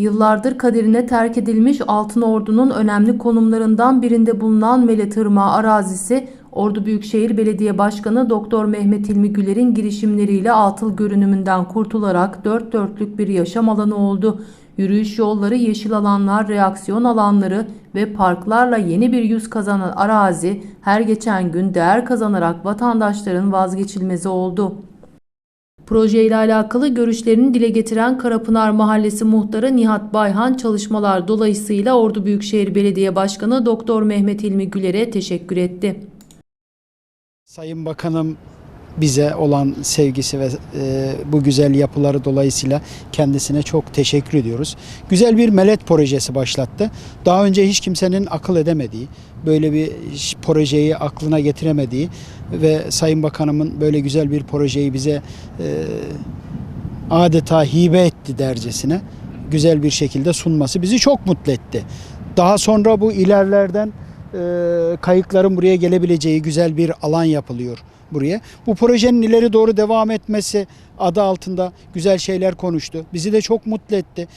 Yıllardır kaderine terk edilmiş Altın Ordu'nun önemli konumlarından birinde bulunan Mele Tırmağı arazisi, Ordu Büyükşehir Belediye Başkanı Doktor Mehmet İlmi Güler'in girişimleriyle atıl görünümünden kurtularak dört dörtlük bir yaşam alanı oldu. Yürüyüş yolları, yeşil alanlar, reaksiyon alanları ve parklarla yeni bir yüz kazanan arazi her geçen gün değer kazanarak vatandaşların vazgeçilmezi oldu. Proje ile alakalı görüşlerini dile getiren Karapınar Mahallesi Muhtarı Nihat Bayhan çalışmalar dolayısıyla Ordu Büyükşehir Belediye Başkanı Doktor Mehmet İlmi Güler'e teşekkür etti. Sayın Bakanım bize olan sevgisi ve e, bu güzel yapıları dolayısıyla kendisine çok teşekkür ediyoruz. Güzel bir melet projesi başlattı. Daha önce hiç kimsenin akıl edemediği, böyle bir projeyi aklına getiremediği ve Sayın Bakanımın böyle güzel bir projeyi bize e, adeta hibe etti dercesine güzel bir şekilde sunması bizi çok mutlu etti. Daha sonra bu ilerlerden e, kayıkların buraya gelebileceği güzel bir alan yapılıyor buraya. Bu projenin ileri doğru devam etmesi adı altında güzel şeyler konuştu. Bizi de çok mutlu etti.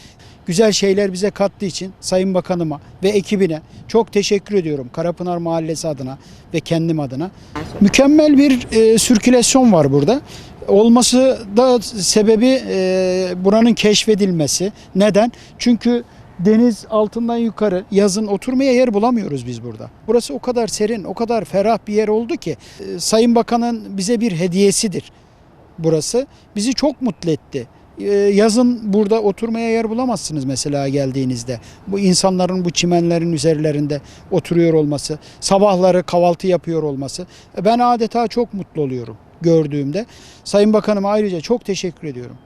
Güzel şeyler bize kattığı için Sayın Bakanıma ve ekibine çok teşekkür ediyorum. Karapınar Mahallesi adına ve kendim adına. Mükemmel bir e, sirkülasyon var burada. Olması da sebebi e, buranın keşfedilmesi. Neden? Çünkü deniz altından yukarı yazın oturmaya yer bulamıyoruz biz burada. Burası o kadar serin, o kadar ferah bir yer oldu ki e, Sayın Bakan'ın bize bir hediyesidir burası. Bizi çok mutlu etti. E, Yazın burada oturmaya yer bulamazsınız mesela geldiğinizde. Bu insanların bu çimenlerin üzerlerinde oturuyor olması, sabahları kahvaltı yapıyor olması. E, Ben adeta çok mutlu oluyorum gördüğümde. Sayın Bakanıma ayrıca çok teşekkür ediyorum.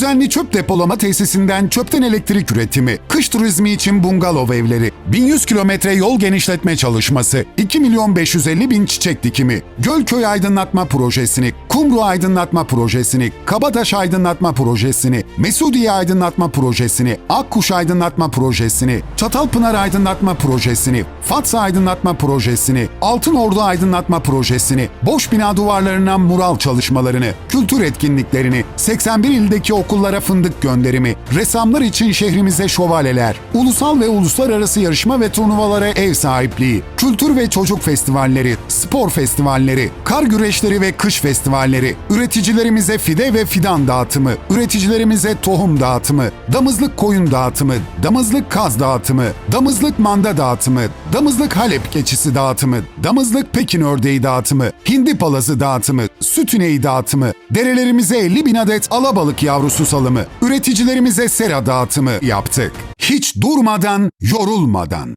Düzenli çöp depolama tesisinden çöpten elektrik üretimi, kış turizmi için bungalov evleri, 1100 kilometre yol genişletme çalışması, 2 milyon 550 bin çiçek dikimi, Gölköy aydınlatma projesini, Kumru aydınlatma projesini, Kabataş aydınlatma projesini, Mesudiye aydınlatma projesini, Akkuş aydınlatma projesini, Çatalpınar aydınlatma projesini, Fatsa aydınlatma projesini, Altınordu aydınlatma projesini, boş bina duvarlarına mural çalışmalarını, kültür etkinliklerini, 81 ildeki okullara fındık gönderimi, ressamlar için şehrimize şövalyeler, ulusal ve uluslararası yarışma ve turnuvalara ev sahipliği, kültür ve çocuk festivalleri, spor festivalleri, kar güreşleri ve kış festivalleri, üreticilerimize fide ve fidan dağıtımı, üreticilerimize tohum dağıtımı, damızlık koyun dağıtımı, damızlık kaz dağıtımı, damızlık manda dağıtımı, damızlık Halep keçisi dağıtımı, damızlık Pekin ördeği dağıtımı, hindi palazı dağıtımı, süt ineği dağıtımı, derelerimize 50 bin adet alabalık yavrusu salımı, üreticilerimize sera dağıtımı yaptık. Hiç durmadan, yorulmadan.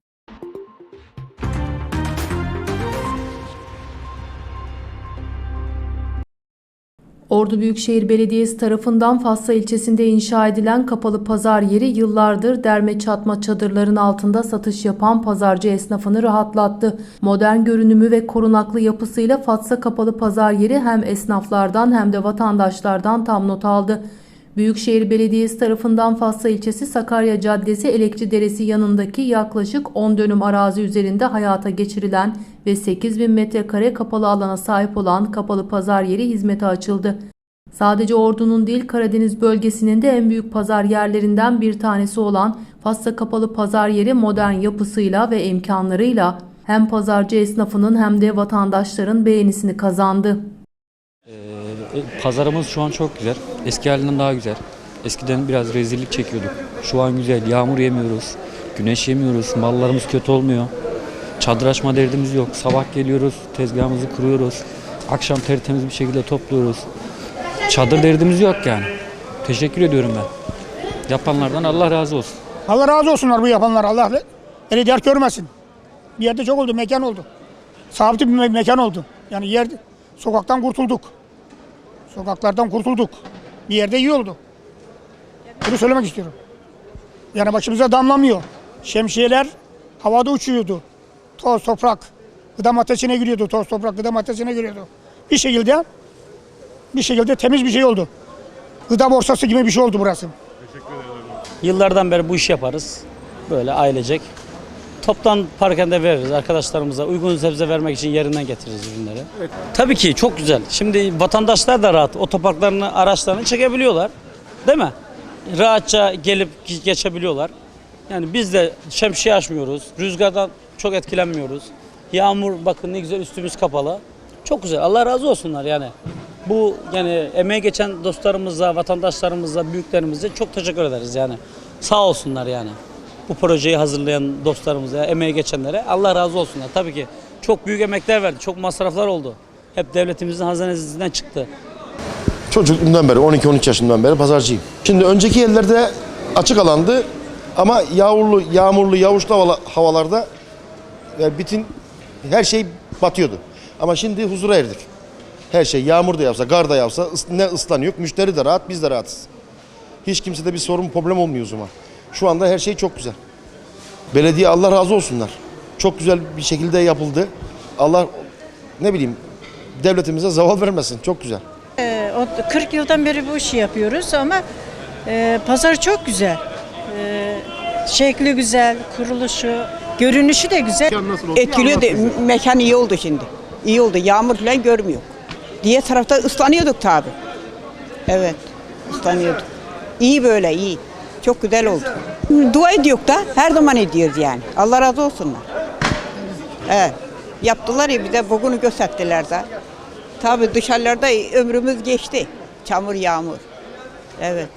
Ordu Büyükşehir Belediyesi tarafından Fatsa ilçesinde inşa edilen kapalı pazar yeri yıllardır derme çatma çadırların altında satış yapan pazarcı esnafını rahatlattı. Modern görünümü ve korunaklı yapısıyla Fatsa kapalı pazar yeri hem esnaflardan hem de vatandaşlardan tam not aldı. Büyükşehir Belediyesi tarafından Fatsa ilçesi Sakarya Caddesi Elekçi Deresi yanındaki yaklaşık 10 dönüm arazi üzerinde hayata geçirilen ve 8000 metrekare kapalı alana sahip olan kapalı pazar yeri hizmete açıldı. Sadece Ordu'nun değil Karadeniz bölgesinin de en büyük pazar yerlerinden bir tanesi olan Fatsa Kapalı Pazar Yeri modern yapısıyla ve imkanlarıyla hem pazarcı esnafının hem de vatandaşların beğenisini kazandı. E, Pazarımız şu an çok güzel. Eski halinden daha güzel. Eskiden biraz rezillik çekiyorduk. Şu an güzel. Yağmur yemiyoruz. Güneş yemiyoruz. Mallarımız kötü olmuyor. Çadır açma derdimiz yok. Sabah geliyoruz. Tezgahımızı kuruyoruz. Akşam tertemiz bir şekilde topluyoruz. Çadır derdimiz yok yani. Teşekkür ediyorum ben. Yapanlardan Allah razı olsun. Allah razı olsunlar bu yapanlar. Allah eli dert görmesin. Bir yerde çok oldu, mekan oldu. Sabit bir me- mekan oldu. Yani yer, sokaktan kurtulduk. Sokaklardan kurtulduk. Bir yerde iyi oldu. Bunu söylemek istiyorum. Yani başımıza damlamıyor. Şemsiyeler havada uçuyordu. Toz, toprak. Gıda maddesine giriyordu. Toz, toprak gıda maddesine giriyordu. Bir şekilde bir şekilde temiz bir şey oldu. Gıda borsası gibi bir şey oldu burası. Yıllardan beri bu işi yaparız. Böyle ailecek. Toptan parkende veririz arkadaşlarımıza. Uygun sebze vermek için yerinden getiririz ürünleri. Tabii ki çok güzel. Şimdi vatandaşlar da rahat. Otoparklarını, araçlarını çekebiliyorlar. Değil mi? Rahatça gelip ge- geçebiliyorlar. Yani biz de şemsiye açmıyoruz. Rüzgardan çok etkilenmiyoruz. Yağmur bakın ne güzel üstümüz kapalı. Çok güzel. Allah razı olsunlar yani. Bu yani emeğe geçen dostlarımıza, vatandaşlarımıza, büyüklerimize çok teşekkür ederiz yani. Sağ olsunlar yani. Bu projeyi hazırlayan dostlarımıza, emeğe geçenlere Allah razı olsunlar. Tabii ki çok büyük emekler verdi, çok masraflar oldu. Hep devletimizin hazinesinden çıktı. Çocukluğumdan beri 12-13 yaşından beri pazarcıyım. Şimdi önceki yerlerde açık alandı ama yağmurlu, yağmurlu, yağışlı havala- havalarda e, bütün her şey batıyordu. Ama şimdi huzura erdik. Her şey yağmur da yapsa, kar da yapsa ne ıslanıyor. Müşteri de rahat, biz de rahatız. Hiç kimsede bir sorun, problem olmuyor o zaman. Şu anda her şey çok güzel. Belediye Allah razı olsunlar. Çok güzel bir şekilde yapıldı. Allah ne bileyim devletimize zaval vermesin. Çok güzel. O 40 yıldan beri bu işi yapıyoruz ama e, pazar çok güzel. E, şekli güzel, kuruluşu, görünüşü de güzel. Etkiliyor de mekan iyi oldu şimdi. İyi oldu. Yağmur falan görmüyor. Diğer tarafta ıslanıyorduk tabi. Evet. ıslanıyorduk. İyi böyle iyi. Çok güzel oldu. Dua ediyor da her zaman ediyoruz yani. Allah razı olsunlar. Evet. Yaptılar ya bize bugünü gösterdiler de. Tabi dışarılarda ömrümüz geçti. Çamur yağmur. Evet.